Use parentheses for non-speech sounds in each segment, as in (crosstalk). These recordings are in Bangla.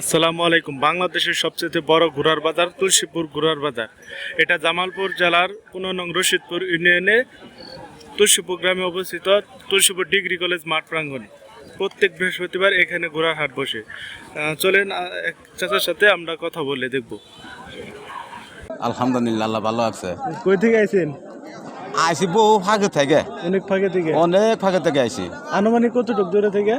আসসালামু আলাইকুম। বাংলাদেশের সবচেয়ে বড় ঘোড়ার বাজার তুলসীপুর ঘোড়ার বাজার। এটা জামালপুর জেলার পনেরো নং রশিদপুর ইউনিয়নে তুলসীপুর গ্রামে অবস্থিত তুলসীপুর ডিগ্রি কলেজ মাঠ প্রাঙ্গণে। প্রত্যেক বৃহস্পতিবার এখানে ঘোড়ার হাট বসে। চলেন এক চাচার সাথে আমরা কথা বলে দেখব। আলহামদুলিল্লাহ আল্লাহ ভালো আছে। কই থেকে আইছেন? আইসি বহু ফাঁকে থেকে। অনেক ফাঁকে থেকে। অনেক ফাঁকে থেকে আইসি আনুমানিক কতটুক দূরে থেকে?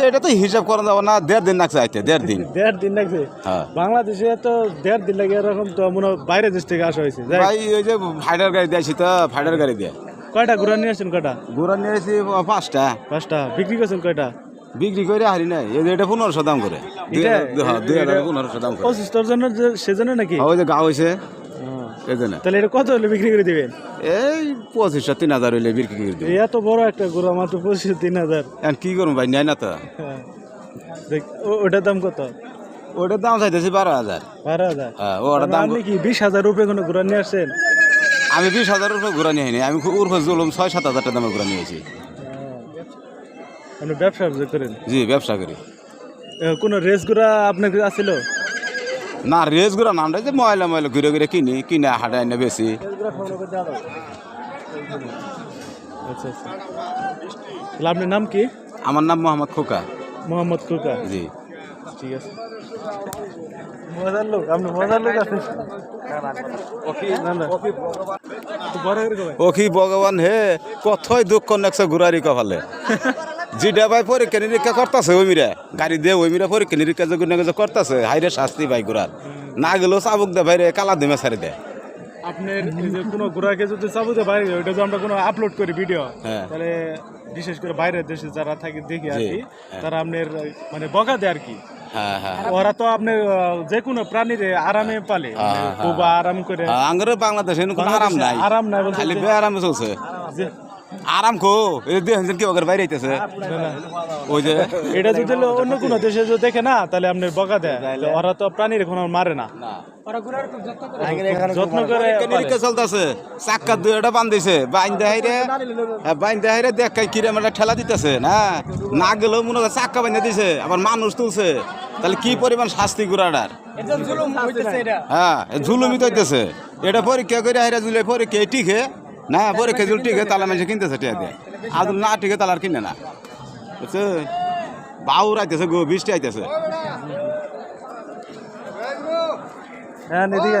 এটা তো হিসাব করা যাবে না দেড় দিন লাগছে আইতে দেড় দিন। দেড় দিন লাগছে? হ্যাঁ। বাংলাদেশে তো দেড় দিন লাগে এরকম তো মনে হয় বাইরের দেশ থেকে আসা হয়েছে। ভাই ওই যে ফাইডার গাড়ি দিয়েছি তো ফাইডার গাড়ি দিয়ে। কয়টা ঘোড়া নিয়ে আসছেন কয়টা? ঘোরা নিয়ে আসি পাঁচটা। পাঁচটা। বিক্রি করছেন কয়টা? বিক্রি করে হারি নাই। এটা পনেরোশো দাম করে। দুই হাজার- হ্যাঁ, পনেরোশো দাম করে। সেজন্য নাকি? ওই যে গা হয়েছে তাহলে এটা কত হলে বিক্রি করে দিবেন? এই পঁচিশশো তিন হাজার হইলে বিক্রি করে এত বড় একটা গরু তিন হাজার। এখন কি করব ভাই নেয় না তো। হ্যাঁ। ওটার দাম কত? ওটার দাম চাইতেছি বারো হাজার। বারো হাজার? হ্যাঁ ওটার দাম আপনি কি বিশ হাজার রুপে কোনো ঘোরা নিয়ে আসছেন? আমি বিশ হাজার উপরে ঘোরা নিয়ে আমি উর্ফে জুলুম ছয় সাত হাজার টাকা দামে ঘোরা নিয়েছি আপনি ব্যবসা করেন? জি ব্যবসা করি। কোনো রেস ঘোরা আপনার কাছে না রেস ঘোরা নাম যে ময়লা ময়লা ঘুরে ঘুরে কিনি কিনে হাটে এনে বেশি। আচ্ছা আচ্ছা। আপনার নাম কি? আমার নাম মোহাম্মদ খোকা। মোহাম্মদ কুকা জি। ঠিক আছে। মজার লোক আপনি মজার লোক আছেন। না, না। একটু বড় করে কবেন। ও কি ভগবান হে কথই দুঃখ নেকছে ঘুরারি কপালে। (laughs) জিডা ভাই পরীক্ষা নিরীক্ষা করতেছে ওই মিরা গাড়ি দিয়ে ওই মিরা পরীক্ষা নিরীক্ষা যে গুনে করতেছে হাইরে শাস্তি ভাই ঘুরার। না গেলেও চাবুক দে ভাই রে কালা দিমে ছাড়ি দেয় আপনার যে কোনো ঘোড়াকে যদি চাবুতে বাইরে ওইটা যদি আমরা কোনো আপলোড করি ভিডিও হ্যাঁ। তাহলে বিশেষ করে বাইরের দেশে যারা থাকে দেখি আর কি হ্যাঁ। তারা আপনার মানে বকা দেয় আর কি। হ্যাঁ ওরা তো আপনার যে কোনো প্রাণীর আরামে পালে মানে খুব আরাম করে। আঙ্গরে বাংলাদেশে আরাম নাই আরাম নাই খালি আরামে চলছে। আরাম খো কি ওদের বাইরে আইতেছে। ওই যে এটা যদি অন্য কোনো দেশে যদি দেখে না তাহলে আপনি বকা দেয়। তো ওরা তো প্রাণীর কোনো মারে না। যত্ন করে। পরীক্ষা চলতেছে। চাক্কা দুইটা বান্ধিছে বাইন দেহাইরে বাইন দেহাইরে দেখ কিরম একটা ঠেলা দিতেছে না? না গেলেও মনে হয় চাক্কা বাইন্ধে দিছে আবার মানুষ তুলছে। তাহলে কি পরিমাণ শাস্তি গুড়াটার হ্যাঁ এ জুলুমি তো এটা পরীক্ষা করে হাইরা জুলে পরীক্ষা টিকে। না বরে খেজুর ঠিক আছে তাহলে মানুষ কিনতেছে টিয়া দিয়ে। আদুল না টিকে তালার কিনে না। বুঝছে? বাউর আইতেছে গো বৃষ্টি আইতেছে। হ্যাঁ এদিকে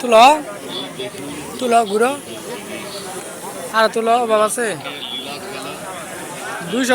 তুলো। তুল ঘুরো আর তুল অভাব আছে। দুইশো।